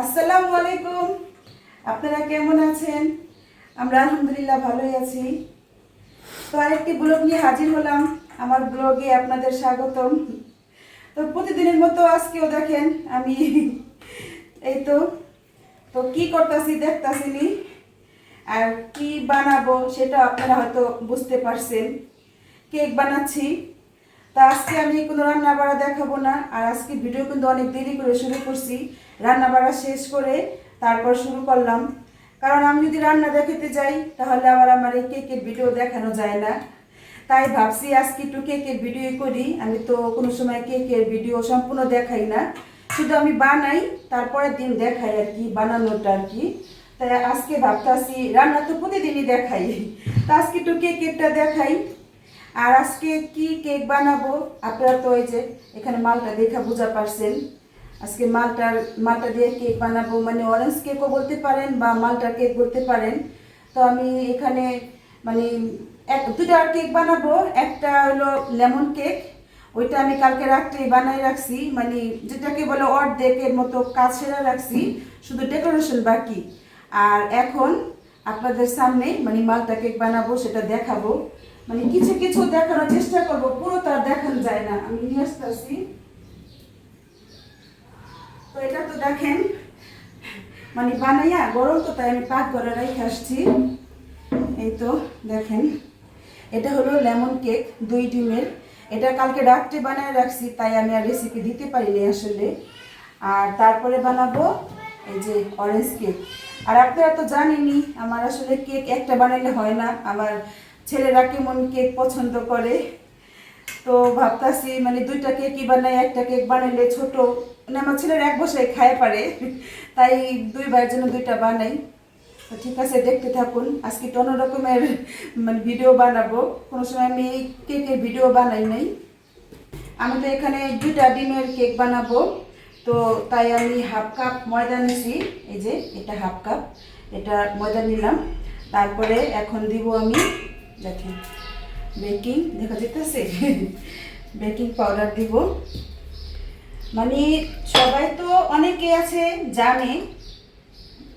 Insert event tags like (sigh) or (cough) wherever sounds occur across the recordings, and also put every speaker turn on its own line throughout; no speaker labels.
আসসালামু আলাইকুম। আপনারা কেমন আছেন? আমরা আলহামদুলিল্লাহ ভালোই আছি। তো আরেকটি ব্লগ নিয়ে হাজির হলাম। আমার ব্লগে আপনাদের স্বাগতম। তো প্রতিদিনের মতো আজকেও দেখেন আমি এই তো তো কি করতেছি দেখতাছিনি আর কি বানাবো সেটা আপনারা হয়তো বুঝতে পারছেন। কেক বানাচ্ছি। তা আজকে আমি কোনো রান্না বাড়া দেখাবো না, আর আজকে ভিডিও কিন্তু অনেক দেরি করে শুরু করছি। রান্না বাড়া শেষ করে তারপর শুরু করলাম। কারণ আমি যদি রান্না দেখাতে যাই, তাহলে আবার আমার এই কেকের ভিডিও দেখানো যায় না। তাই ভাবছি আজকে একটু কেকের ভিডিও করি। আমি তো কোনো সময় কেকের ভিডিও সম্পূর্ণ দেখাই না। শুধু আমি বানাই, তারপরের দিন দেখাই আর কি, বানানোটা আর কি। তাই আজকে ভাবতাছি, রান্না তো প্রতিদিনই দেখাই। তা আজকে একটু কেকেরটা দেখাই। আর আজকে কি কেক বানাবো? আপনারা তো ওই যে এখানে মালটা দেখা বোঝা পারছেন। আজকে মালটার, মালটা দিয়ে কেক বানাবো। মানে অরেঞ্জ কেকও বলতে পারেন বা মালটার কেক বলতে পারেন। তো আমি এখানে মানে এক দুটা কেক বানাবো। একটা হলো লেমন কেক ওইটা আমি কালকে রাত্রে বানাই রাখছি। মানে যেটাকে বলে অর্ধেকের মতো কাজ সেরা রাখছি। শুধু ডেকোরেশন বাকি। আর এখন আপনাদের সামনে মানে মালটা কেক বানাবো, সেটা দেখাবো। মানে কিছু কিছু দেখানোর চেষ্টা করব, পুরো তো আর দেখানো যায় না। আমি নিয়ে আসতেছি। তো এটা তো দেখেন মানে বানাইয়া গরম তো তাই আমি পাক করে রেখে আসছি। এই তো দেখেন, এটা হলো লেমন কেক, দুই ডিমের। এটা কালকে রাত্রে বানায় রাখছি, তাই আমি আর রেসিপি দিতে পারিনি আসলে। আর তারপরে বানাবো এই যে অরেঞ্জ কেক আর আপনারা তো জানেনই, আমার আসলে কেক একটা বানাইলে হয় না, আমার ছেলেরা কেমন কেক পছন্দ করে? তো ভাবতাছি মানে দুইটা কেকই বানাই, একটা কেক বানাইলে ছোট মানে আমার ছেলের এক বসে খায় পারে, তাই দুই ভাইয়ের জন্য দুইটা বানাই। তো ঠিক আছে, দেখতে থাকুন, আজকে তো অন্য রকমের মানে ভিডিও বানাবো। কোনো সময় আমি কেকের ভিডিও বানাই নাই। আমি তো এখানে দুইটা ডিমের কেক বানাবো। তো তাই আমি হাফ কাপ ময়দা নিছি, এই যে, এটা হাফ কাপ, এটা ময়দা নিলাম। তারপরে এখন দিব আমি দেখেন বেকিং দেখা যেতেছে বেকিং পাউডার দিব। মানে সবাই তো অনেকে আছে, জানে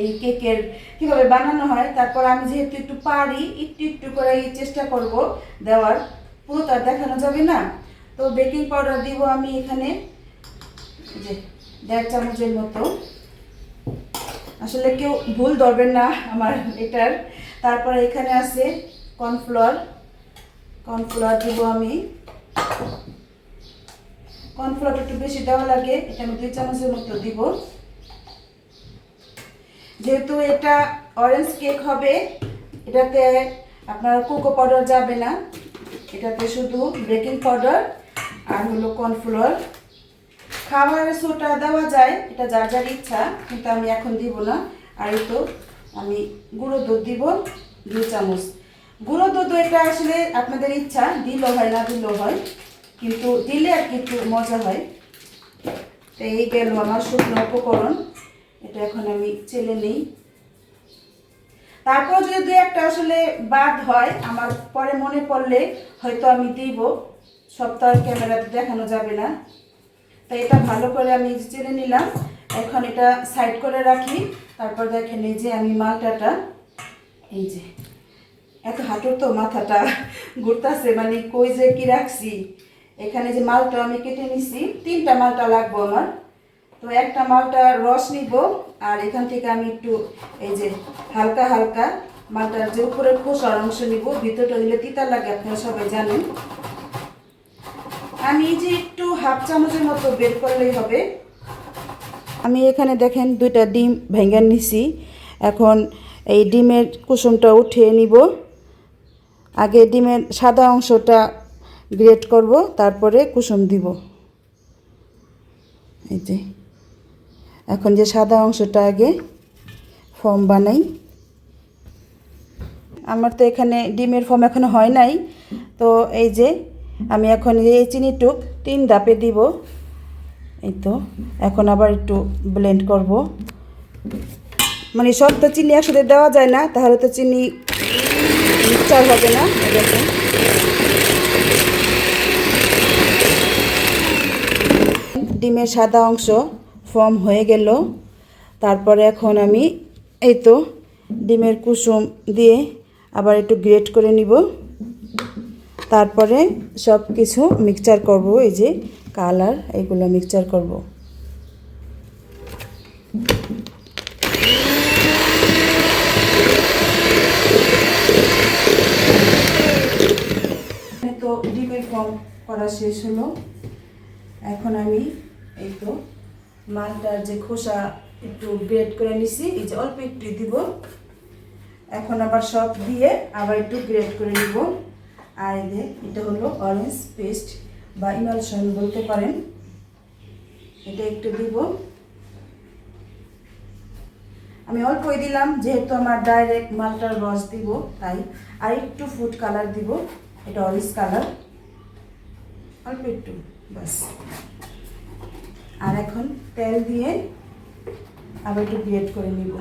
এই কেকের কীভাবে বানানো হয়। তারপর আমি যেহেতু একটু পারি, একটু একটু করে এই চেষ্টা করব দেওয়ার। পুরো তো দেখানো যাবে না। তো বেকিং পাউডার দিব আমি এখানে। যে, দেড় চামচের মতো। আসলে কেউ ভুল ধরবেন না আমার এটার। তারপরে এখানে আছে কর্নফ্লোর কর্নফ্লোর দিব আমি। কর্নফ্লোর একটু বেশি দেওয়া লাগে, এটা আমি দুই চামচের মতো দিব। যেহেতু এটা অরেঞ্জ কেক হবে, এটাতে আপনার কোকো পাউডার যাবে না। এটাতে শুধু বেকিং পাউডার আর হলো কর্নফ্লোর খাবারের সোটা দেওয়া যায়, এটা যার যার ইচ্ছা, কিন্তু আমি এখন দিব না। আর এই তো আমি গুঁড়ো দুধ দিব, দুই চামচ। গুঁড়ো দুধ এটা আসলে আপনাদের ইচ্ছা, দিলেও হয় না, দিলেও হয়, কিন্তু দিলে আর কি একটু মজা হয়। তো এই গেল আমার শুকনো উপকরণ, এটা এখন আমি চেলে নেই। তারপর যদি দু একটা আসলে বাদ হয়, আমার পরে মনে পড়লে হয়তো আমি দিব তো আর ক্যামেরাতে দেখানো যাবে না। তাই এটা ভালো করে আমি চেলে নিলাম, এখন এটা সাইড করে রাখি, তারপর দেখেন এই যে আমি মালটাটা, এই যে। এত হাঁটুর তো মাথাটা ঘুরতেছে মানে কই যে কি রাখছি? এখানে যে মালটা আমি কেটে নিছি, তিনটা মালটা লাগবো আমার। তো একটা মালটা রস নিব, আর এখান থেকে আমি একটু এই যে হালকা হালকা মালটার যে উপরে খোসার অংশ নিব, ভিতরটা দিলে তিতা লাগে, আপনারা সবাই জানেন। আমি যে একটু হাফ চামচের মতো বের করলেই হবে। আমি এখানে দেখেন দুইটা ডিম ভেঙে নিছি। এখন এই ডিমের কুসুমটা উঠিয়ে নিব। আগে ডিমের সাদা অংশটা গ্রেট করব, তারপরে কুসুম দিব। এই যে। এখন যে সাদা অংশটা আগে ফর্ম বানাই। আমার তো এখানে ডিমের ফর্ম এখনও হয় নাই। তো এই যে আমি এখন এই চিনিটুক তিন ধাপে দিব। এই তো, এখন আবার একটু ব্লেন্ড করব। মানে সব তো চিনি একসাথে দেওয়া যায় না, তাহলে তো চিনি মিক্সচার হবে না দেখুন ডিমের সাদা অংশ ফর্ম হয়ে গেল। তারপরে এখন আমি এই তো ডিমের কুসুম দিয়ে আবার একটু গ্রেট করে নিব। তারপরে সব কিছু মিক্সচার করব, এই যে কালার এগুলো মিক্সচার করব এখানে তো ডিমের ফর্ম করা শেষ হলো। এখন আমি এই তো মালটার যে খোসা একটু গ্রেট করে নিছি, এই যে অল্প একটু দিব। এখন আবার সব দিয়ে আবার একটু গ্রেট করে নিব। আর এটা হলো অরেঞ্জ পেস্ট বা ইমালশন বলতে পারেন। এটা একটু দিব। আমি অল্পই দিলাম, যেহেতু আমার ডাইরেক্ট মালটার রস দিব, তাই। আর একটু ফুড কালার দিব, এটা অরেঞ্জ কালার অল্প একটু বাস আর এখন তেল দিয়ে আবার একটু গ্রেট করে নিব।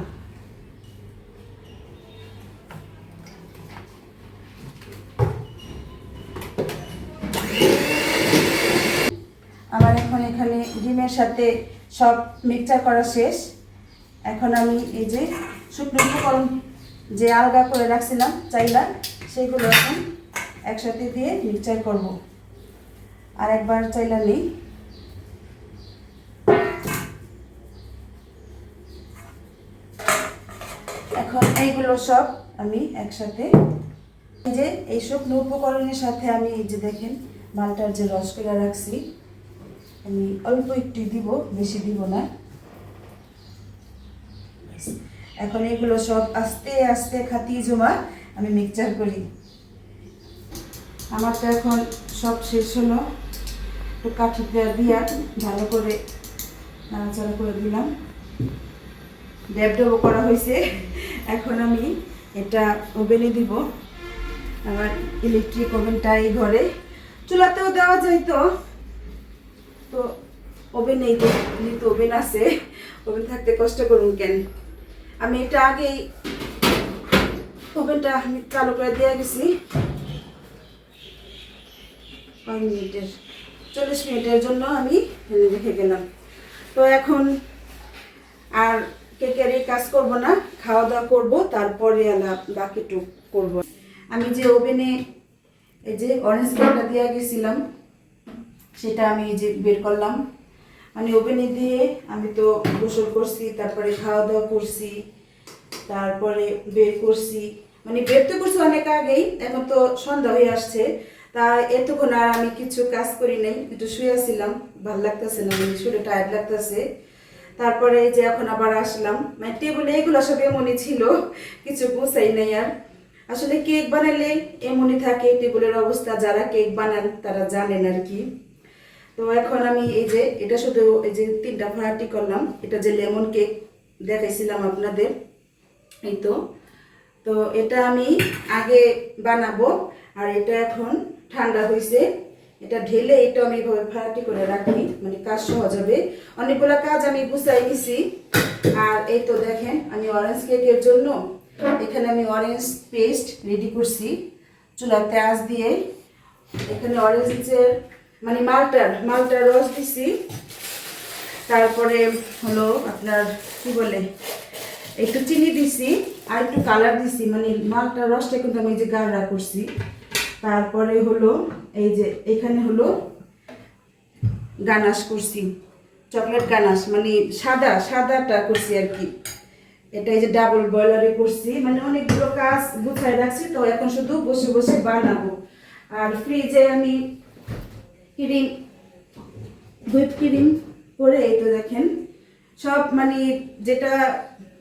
আমার এখন এখানে ডিমের সাথে সব মিক্সচার করা শেষ। এখন আমি এই যে শুকনো উপকরণ যে আলগা করে রাখছিলাম চাইলা সেগুলো এখন একসাথে দিয়ে মিক্সচার করব। আর একবার এখন এইগুলো সব আমি একসাথে যে এই শুকনো উপকরণের সাথে আমি এই যে দেখেন, মালটার যে রস করে রাখছি, আমি অল্প একটু দিব, বেশি দিব না। এখন এগুলো সব আস্তে আস্তে খাতিয়ে জমা আমি মিক্সচার করি। আমার তো এখন সব শেষ হলো। একটু কাঠিটা দিয়া ভালো করে নাড়াচাড়া করে দিলাম। ড্যাব ডেবো করা হয়েছে। এখন আমি এটা ওভেনে দিব। আমার ইলেকট্রিক ওভেনটা এই ঘরে। চুলাতেও দেওয়া যায় তো। তো ওভেন নেই তো তো ওভেন আছে, ওভেন থাকতে কষ্ট করুন কেন? আমি এটা আগেই ওভেনটা আমি চালু করে দিয়ে গেছি। কয় মিনিটের। চল্লিশ মিনিটের জন্য আমি রেখে গেলাম। তো এখন আর কেকের এই কাজ করব না, খাওয়া দাওয়া করব, তারপরে বাকিটুক করব। আমি যে ওভেনে এই যে অরেঞ্জ কেকটা দিয়ে গেছিলাম, সেটা আমি যে বের করলাম। মানে ওভেনে দিয়ে আমি তো গোসল করছি, তারপরে খাওয়া দাওয়া করছি, তারপরে বের করছি। মানে বের তো করছি অনেক আগেই, এখন তো সন্ধ্যা হয়ে আসছে। তা এতক্ষণ আর আমি কিছু কাজ করি নাই, একটু শুয়েছিলাম ভালো লাগতেছে না মানে শুয়ে টায়ার্ড লাগতেছে। তারপরে যে এখন আবার আসলাম মানে টেবিলে এগুলো সব এমনই ছিল, কিছু গুছাই নাই আর। আসলে কেক বানালে এমনই থাকে টেবিলের অবস্থা, যারা কেক বানান তারা জানেন আর কি। তো এখন আমি এই যে, এটা শুধু এই যে তিনটা ভ্যারাইটি করলাম, এটা যে লেমন কেক দেখাইছিলাম আপনাদের, এই তো। তো এটা আমি আগে বানাবো, আর এটা এখন ঠান্ডা হয়েছে এটা ঢেলে এটা আমি এভাবে ভ্যারাইটি করে রাখি মানে কাজ সহজ হবে। অনেকগুলো কাজ আমি গুছাই নিছি আর এই তো দেখেন, আমি অরেঞ্জ কেকের জন্য এখানে আমি অরেঞ্জ পেস্ট রেডি করছি। চুলাতে আঁচ দিয়ে এখানে অরেঞ্জের মানে মালটার মালটার রস দিছি। তারপরে হলো আপনার কি বলে, একটু চিনি দিছি, আর একটু কালার দিছি মানে মালটার রসটা কিন্তু আমি যে গাঢ়া করছি। তারপরে হলো এই যে এখানে হলো গানাশ করছি চকলেট গানাশ মানে সাদা, সাদাটা করছি আর কি। এটা এই যে ডাবল বয়লারে করছি মানে অনেকগুলো কাজ গুছায় রাখছি, তো এখন শুধু বসে বসে বানাবো। আর ফ্রিজে আমি ক্রিম, হুইপ ক্রিম করে এই তো দেখেন, সব মানে যেটা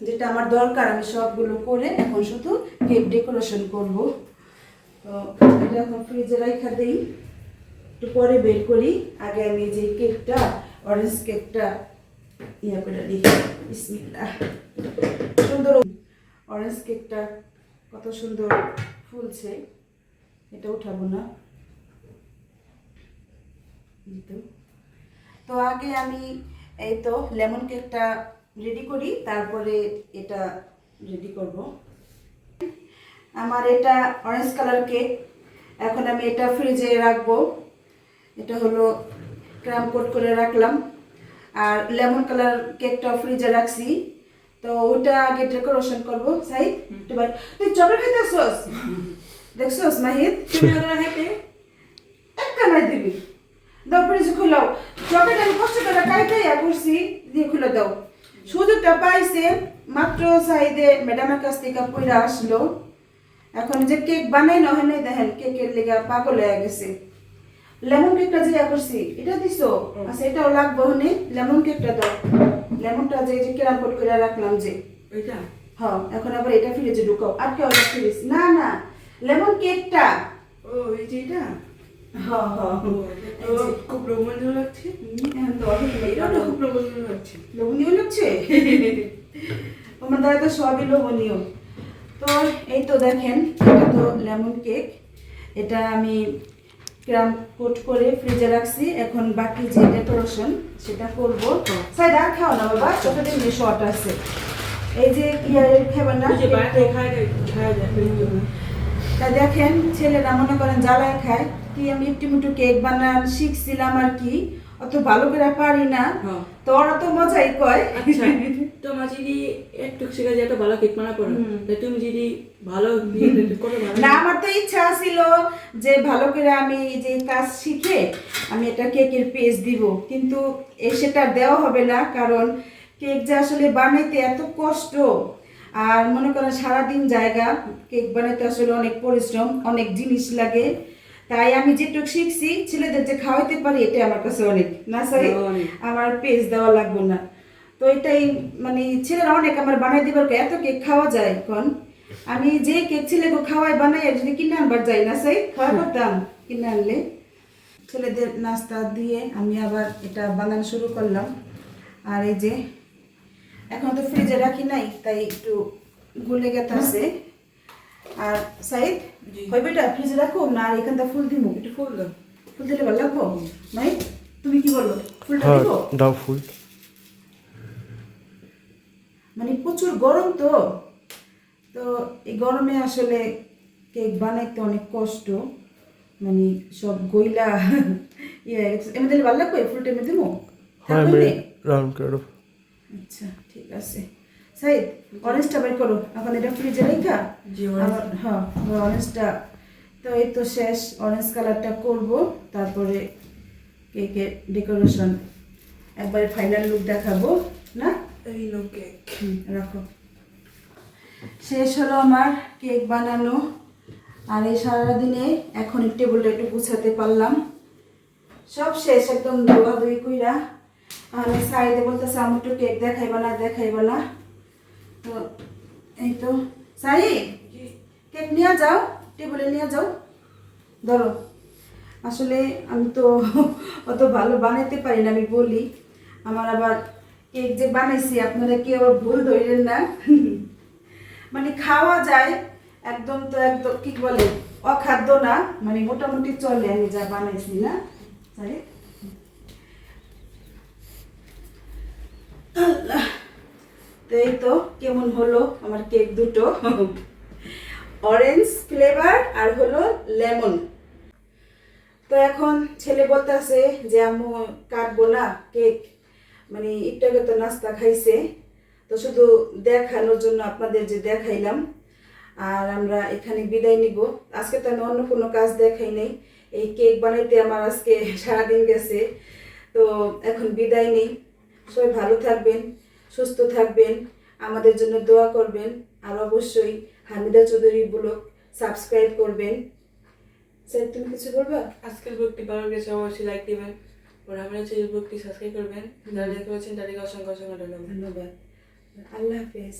যেটা আমার দরকার আমি সবগুলো করে এখন শুধু কেক ডেকোরেশন করব। তো এটা এখন ফ্রিজে রাখা দিই, একটু পরে বের করি। আগে আমি যে কেকটা অরেঞ্জ কেকটা ইয়া করে দিই সুন্দর অরেঞ্জ কেকটা কত সুন্দর ফুলছে। এটা উঠাবো না। তো। আগে আমি এই তো লেমন কেকটা রেডি করি, তারপরে এটা রেডি করব। আমার এটা অরেঞ্জ কালার কেক এখন আমি এটা ফ্রিজে রাখব। এটা হলো ক্রাম কোট করে রাখলাম। আর লেমন কালার কেকটা ফ্রিজে রাখছি। তো ওটা আগে ডেকোরেশন করব। সাই এবার তুই চকলেট খাইতেছস দেখছস মাহিদ
তুমি (laughs) ওগুলো খাইতে?
এক কানাই দিবি। দাও ফ্রিজ খুলাও। চকলেট আমি কষ্ট করে কাইতে ইয়া করছি দিয়ে খুলে দাও। সুযোগটা পাইছে। মাত্র সাইদে ম্যাডামের কাছ থেকে পইরা আসলো। এখন যে কেক বানাই না হয় নাই দেখেন কেকের লেগা পাগল হয়ে গেছে। লেমন কেকটা যে করছি এটা দিছো? আচ্ছা এটাও লাগবে হনে লেমন কেকটা দাও। লেমনটা যে যে কেরাম কোট করে রাখলাম যে।
ওইটা?
হ্যাঁ এখন আবার এটা ফ্রিজে ঢুকাও। আর কেউ ফ্রিজ না না লেমন কেকটা।
ও এই যে এটা?
হ্যাঁ হ্যাঁ।
খুব রোমাঞ্চক লাগছে।
এখন তো অনেক
এটাও তো খুব রোমাঞ্চক লাগছে।
লোভনীয় লাগছে? (laughs) তোমার দ্বারা তো সবই লোভনীয়। তো এই তো দেখেন এটা তো লেমন কেক এটা আমি ক্রাম কোট করে ফ্রিজে রাখছি। এখন বাকি যে ডেকোরেশন সেটা করব। সাইড আর খাও না বাবা ছোট দিন শর্ট আছে? এই যে ইয়ার খাবার না
যে।
তা দেখেন ছেলেরা মনে করেন জ্বালায় খায়। কি আমি একটু মুটু কেক বানান শিখছিলাম আর কি। অত ভালো করে পারি না। তো ওরা তো মজাই কয়?
আচ্ছা তোমার যদি একটু শেখা একটা ভালো কেক বানা করো তুমি যদি ভালো
না আমার তো ইচ্ছা ছিল যে ভালো করে আমি যে কাজ শিখে আমি একটা কেকের পেজ দিব। কিন্তু সেটা দেওয়া হবে না কারণ কেক যে আসলে বানাইতে এত কষ্ট। আর মনে করেন সারাদিন জায়গা কেক বানাইতে আসলে অনেক পরিশ্রম অনেক জিনিস লাগে। তাই আমি যেটুক শিখছি ছেলেদের যে খাওয়াইতে পারি এটা আমার কাছে অনেক। না সাই আমার পেজ দেওয়া লাগবে না। তো এটাই মানে ছেলেরা অনেক আমার বানাই দিবার এত কেক খাওয়া যায় এখন। আমি যে কেক ছেলেকে খাওয়াই বানাই যদি কিনে আনবার যাই না সেই খাওয়া করতাম কিনে আনলে। ছেলেদের নাস্তা দিয়ে আমি আবার এটা বানানো শুরু করলাম। আর এই যে এখন তো ফ্রিজে রাখি নাই তাই একটু গুলে গেতে আছে আর সাইদ এটা ফ্রিজে রাখো না আর এখানটা ফুল দিমু।
একটু ফুল দাও।
ফুল দিলে ভালো লাগবো? নাই তুমি কি বলো ফুলটা
হ্যাঁ
দিবো?
দাও ফুল।
মানে প্রচুর গরম তো। তো এই গরমে আসলে কেক বানাইতে অনেক কষ্ট। মানে সব গইলা (laughs) ইয়ে এমনি দিলে ভালো লাগবে? ফুলটা এমনি দিবো
হ্যাঁ রাউন্ড
আচ্ছা ঠিক আছে। সাইদ অরেঞ্জটা বের করো। এখন এটা ফ্রিজে রেখা হ্যাঁ অরেঞ্জটা তো এই তো শেষ অরেঞ্জ কালারটা করব তারপরে কেকের ডেকোরেশন একবারে ফাইনাল লুক দেখাবো না?
এই কেক
রাখো। শেষ হলো আমার কেক বানানো। আর এই সারাদিনে এখন টেবিলটা একটু গুছাতে পারলাম। সব শেষ একদম ধোয়া ধুই কইরা। আমি সাইডে বলতেছে আমি একটু কেক দেখাইবা না দেখাইবা না। তো এই তো সাই কেক নিয়ে যাও টেবিলে নিয়ে যাও। ধরো আসলে আমি তো (laughs) অত ভালো বানাইতে পারি না আমি বলি। আমার আবার কেক যে বানাইছি আপনারা কেউ আবার ভুল ধরলেন না? (laughs) মানে খাওয়া যায় একদম তো একদম কি বলে অখাদ্য না মানে মোটামুটি চলে আমি যা বানাইছি না? সরি আল্লাহ। তো এই তো, কেমন হলো আমার কেক দুটো? অরেঞ্জ ফ্লেভার আর হলো লেমন তো এখন ছেলে বলতেছে যে, আম্মু, কাটবো না কেক। মানে একটু আগে তো নাস্তা খাইছে। তো শুধু দেখানোর জন্য আপনাদের যে দেখাইলাম, আর আমরা এখানে বিদায় নিব। আজকে তো আমি অন্য কোনো কাজ দেখাই নাই। এই কেক বানাইতে আমার আজকে সারাদিন গেছে। তো এখন বিদায় নেই। সবাই ভালো থাকবেন। সুস্থ থাকবেন আমাদের জন্য দোয়া করবেন আর অবশ্যই হামিদা চৌধুরী ব্লগ সাবস্ক্রাইব করবেন। স্যার তুমি কিছু বলবা?
আজকের ব্লগটি ভালো লেগেছে অবশ্যই লাইক দিবেন ওর হামিদা চৌধুরী ব্লগটি সাবস্ক্রাইব করবেন যারা দেখতে পাচ্ছেন তাদেরকে অসংখ্য অসংখ্য ধন্যবাদ।
ধন্যবাদ। আল্লাহ হাফেজ।